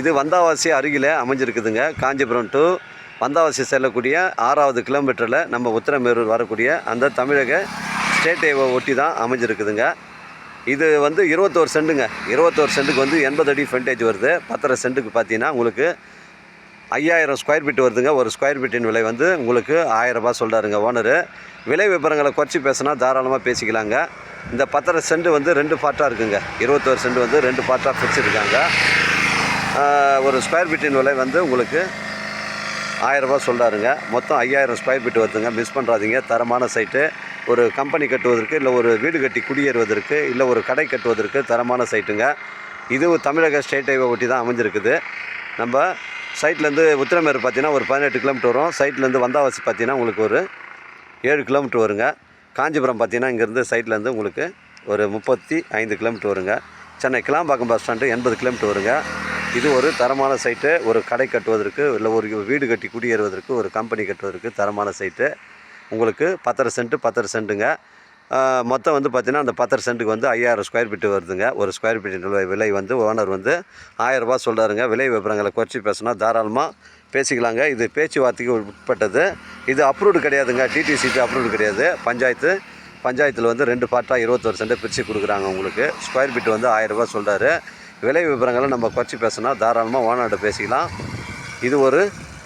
இது வந்தாவாசி அருகில் அமைஞ்சிருக்குதுங்க. காஞ்சிபுரம் டு வந்தாவாசி செல்லக்கூடிய ஆறாவது கிலோமீட்டரில் நம்ம உத்திரமேரூர் வரக்கூடிய அந்த தமிழக ஸ்டேட் ஹைவே ஒட்டி தான் அமைஞ்சிருக்குதுங்க. இது வந்து இருபத்தோரு சென்ட்டுங்க இருபத்தோரு சென்ட்டுக்கு வந்து எண்பது அடி ஃப்ரண்டேஜ் வருது. பத்தரை சென்ட்டுக்கு பார்த்தீங்கன்னா உங்களுக்கு ஐயாயிரம் ஸ்கொயர் ஃபீட் வருதுங்க. ஒரு ஸ்கொயர் ஃபீட்டின் விலை வந்து உங்களுக்கு ஆயிரரூபா சொல்கிறாருங்க ஓனரு. விலை விவரங்களை குறைச்சி பேசினா தாராளமாக பேசிக்கலாங்க. இந்த பத்தரை சென்ட் வந்து ரெண்டு பார்ட்டாக இருக்குங்க. இருபத்தோரு சென்ட் வந்து ரெண்டு பார்ட்டாக பிரிச்சிருக்காங்க. ஒரு ஸ்கொயர் ஃபீட்டின் விலை வந்து உங்களுக்கு ஆயிரரூபா சொல்கிறாருங்க மொத்தம் ஐயாயிரம் ஸ்கொயர் ஃபீட் வருதுங்க. மிஸ் பண்ணுறாதீங்க தரமான சைட்டு ஒரு கம்பெனி கட்டுவதற்கு இல்லை ஒரு வீடு கட்டி குடியேறுவதற்கு இல்லை ஒரு கடை கட்டுவதற்கு தரமான சைட்டுங்க இதுவும் தமிழக ஸ்டேட் ஹைவே ஒட்டி தான் அமைஞ்சிருக்குது. நம்ம சைட்லேருந்து உத்திரமேறு பார்த்தீங்கன்னா ஒரு பதினெட்டு கிலோமீட்டர் வரும். சைட்லேருந்து வந்தாவாசி பார்த்தீங்கன்னா உங்களுக்கு ஒரு ஏழு கிலோமீட்டர் வருங்க. காஞ்சிபுரம் பார்த்தீங்கன்னா இங்கேருந்து சைட்லேருந்து உங்களுக்கு ஒரு முப்பத்தி ஐந்து கிலோமீட்டர் வருங்க. சென்னை கிளாம்பாக்கம் பஸ் ஸ்டாண்டு எண்பது கிலோமீட்டர் வருங்க. இது ஒரு தரமான சைட்டு. ஒரு கடை கட்டுவதற்கு இல்லை ஒரு வீடு கட்டி குடியேறுவதற்கு ஒரு கம்பெனி கட்டுவதற்கு தரமான சைட்டு. உங்களுக்கு பத்தரை சென்ட்டு பத்தரை சென்ட்டுங்க. மொத்தம் வந்து பார்த்திங்கன்னா அந்த பத்தரை சென்ட்டுக்கு வந்து ஐயாயிரம் ஸ்கொயர் ஃபீட்டு வருதுங்க. ஒரு ஸ்கொயர் ஃபீட்டு விலை- வந்து ஓனர் வந்து ஆயரரூபா சொல்கிறாருங்க விலை விவரங்களை குறைச்சி பேசினா தாராளமாக பேசிக்கலாங்க. இது பேச்சுவார்த்தைக்கு உட்பட்டது. இது அப்ரூவ்டு கிடையாதுங்க. டிடிசிக்கு அப்ரூவ்டு கிடையாது. பஞ்சாயத்து பஞ்சாயத்தில் வந்து ரெண்டு பார்ட்டாக இருபத்தொரு சென்ட்டு பிரித்து கொடுக்குறாங்க உங்களுக்கு. ஸ்கொயர் ஃபீட் வந்து ஆயிரரூபா சொல்கிறாரு விலை விவரங்களை நம்ம குறைச்சி பேசினா தாராளமாக ஓனர்கிட்ட பேசிக்கலாம். இது ஒரு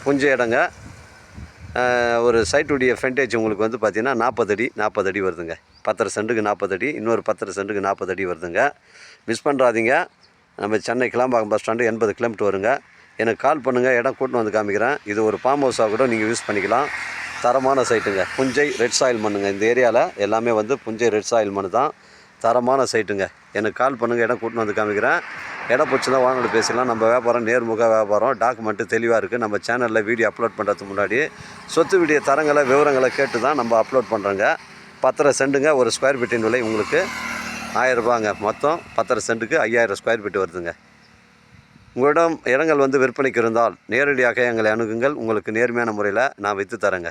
புஞ்ச இடங்க. ஒரு சைட்டுடைய ஃப்ரண்டேஜ் உங்களுக்கு வந்து பார்த்திங்கன்னா நாற்பது அடி நாற்பது அடி வருதுங்க. பத்தரை சென்ட்டுக்கு நாற்பது அடி இன்னொரு பத்தரை சென்ட்டுக்கு நாற்பது அடி வருதுங்க. மிஸ் பண்ணுறாதீங்க நம்ம சென்னை கிளாம்பாக்கம் பஸ் ஸ்டாண்டு எண்பது கிலோமீட்டர் வருங்க. எனக்கு கால் பண்ணுங்கள் இடம் கூட்டின்னு வந்து காமிக்கிறேன். இது ஒரு ஃபார்ம் ஹவுஸாக கூட நீங்கள் யூஸ் பண்ணிக்கலாம். தரமான சைட்டுங்க புஞ்சை ரெட் சாயில் மண்ணுங்க. இந்த ஏரியாவில் எல்லாமே வந்து புஞ்சை ரெட் சாயில் மண்ணு தான். தரமான சைட்டுங்க எனக்கு கால் பண்ணுங்கள் இடம் கூட்டின்னு வந்து காமிக்கிறேன். இடம் பிடிச்சதா வாங்கிட்டு பேசிக்கலாம் நம்ம வியாபாரம் நேர்முக வியாபாரம் டாக்குமெண்ட்டு தெளிவாக இருக்குது நம்ம சேனலில் வீடியோ அப்லோட் பண்ணுறதுக்கு முன்னாடி சொத்து வீடியோ தரங்களை விவரங்களை கேட்டு தான் நம்ம அப்லோட் பண்ணுறோங்க பத்தரை சென்ட்டுங்க ஒரு ஸ்கொயர் ஃபீட்டின் விலை உங்களுக்கு ஆயிரம் ரூபாங்க. மொத்தம் பத்தரை சென்ட்டுக்கு ஐயாயிரம் ஸ்கொயர் ஃபீட் வருதுங்க. உங்களிடம் இடங்கள் வந்து விற்பனைக்கு இருந்தால் நேரடியாக எங்களை அணுகுங்கள். உங்களுக்கு நேர்மையான முறையில் நான் விற்று தரேங்க.